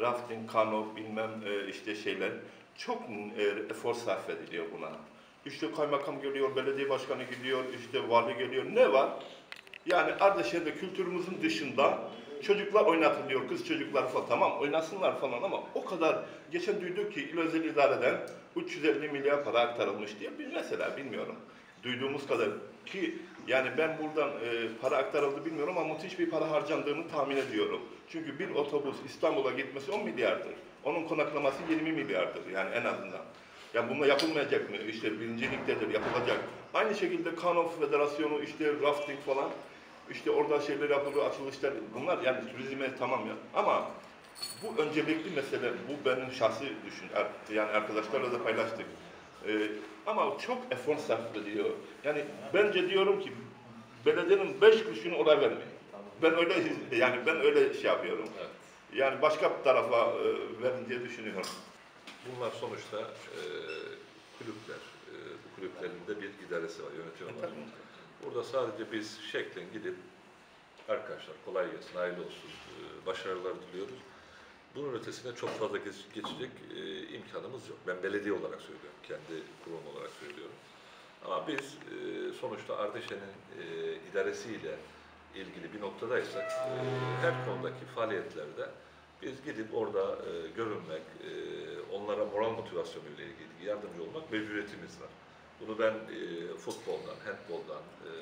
rafting, kano, bilmem e, işte şeyler çok e, efor sarf ediliyor buna. İşte kaymakam geliyor, belediye başkanı gidiyor, işte vali geliyor. Ne var? Yani Ardeşehir'de kültürümüzün dışında çocuklar oynatılıyor, kız çocuklar falan. Tamam oynasınlar falan ama o kadar geçen duyduk ki İl Özel İdare'den 350 milyar para aktarılmış diye bir mesela bilmiyorum. Duyduğumuz kadar ki yani ben buradan e, para aktarıldı bilmiyorum ama müthiş bir para harcandığını tahmin ediyorum. Çünkü bir otobüs İstanbul'a gitmesi 10 milyardır. Onun konaklaması 20 milyardır yani en azından. Ya bununla yapılmayacak mı? İşte birinci ligdedir, yapılacak. Aynı şekilde Kano Federasyonu, işte rafting falan, işte orada şeyler yapılıyor, açılışlar. Bunlar yani turizme tamam ya. Ama bu öncelikli mesele, bu benim şahsi düşün. Yani arkadaşlarla da paylaştık. Ee, ama çok efor sarf ediyor. Yani bence diyorum ki belediyenin beş kuruşunu oraya vermeyin. Ben öyle yani ben öyle şey yapıyorum. Evet. Yani başka bir tarafa e, verin diye düşünüyorum. Bunlar sonuçta e, kulüpler. E, bu kulüplerin de bir idaresi var, yönetimi var. Burada sadece biz şeklen gidip arkadaşlar kolay gelsin, hayırlı olsun, e, başarılar diliyoruz. Bunun ötesine çok fazla geç- geçecek e, imkanımız yok. Ben belediye olarak söylüyorum, kendi kurum olarak söylüyorum. Ama biz e, sonuçta Ardeşen'in e, idaresiyle ilgili bir noktadaysak e, her konudaki faaliyetlerde biz gidip orada e, görünmek, e, onlara moral motivasyonuyla ilgili yardımcı olmak mecburiyetimiz var. Bunu ben e, futboldan, handboldan, e,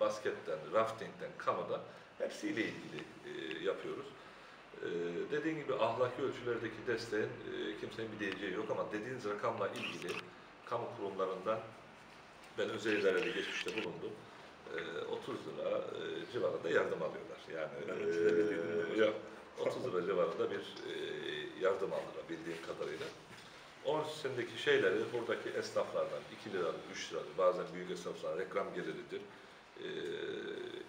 basketten, raftingden, kanodan hepsiyle ilgili e, yapıyoruz. E, dediğin gibi ahlaki ölçülerdeki desteğin e, kimsenin bir diyeceği yok ama dediğiniz rakamla ilgili kamu kurumlarından ben özel idarede geçmişte bulundum. E, 30 lira e, civarında yardım alıyorlar. Yani Ben 30 lira duydum. e, yok, 30 lira civarında bir e, yardım aldılar bildiğim kadarıyla. Onun üstündeki şeyleri buradaki esnaflardan 2 lira, 3 lira, bazen büyük esnaflar reklam geliridir, e,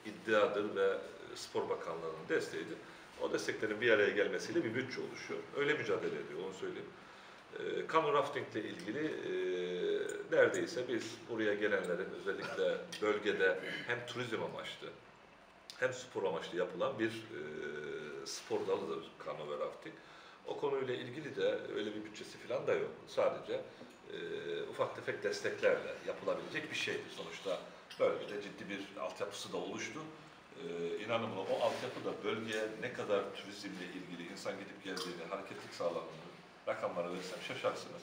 iddiadır ve Spor Bakanlığı'nın desteğidir. O desteklerin bir araya gelmesiyle bir bütçe oluşuyor. Öyle mücadele ediyor, onu söyleyeyim. E, kamu rafting ile ilgili e, neredeyse biz buraya gelenlerin özellikle bölgede hem turizm amaçlı hem spor amaçlı yapılan bir e, spor dalıdır kano ve rafting. O konuyla ilgili de öyle bir bütçesi falan da yok. Sadece e, ufak tefek desteklerle yapılabilecek bir şeydir. Sonuçta bölgede ciddi bir altyapısı da oluştu. E, o altyapı da bölgeye ne kadar turizmle ilgili insan gidip geldiğini, hareketlik sağladığını rakamlara versem şaşarsınız.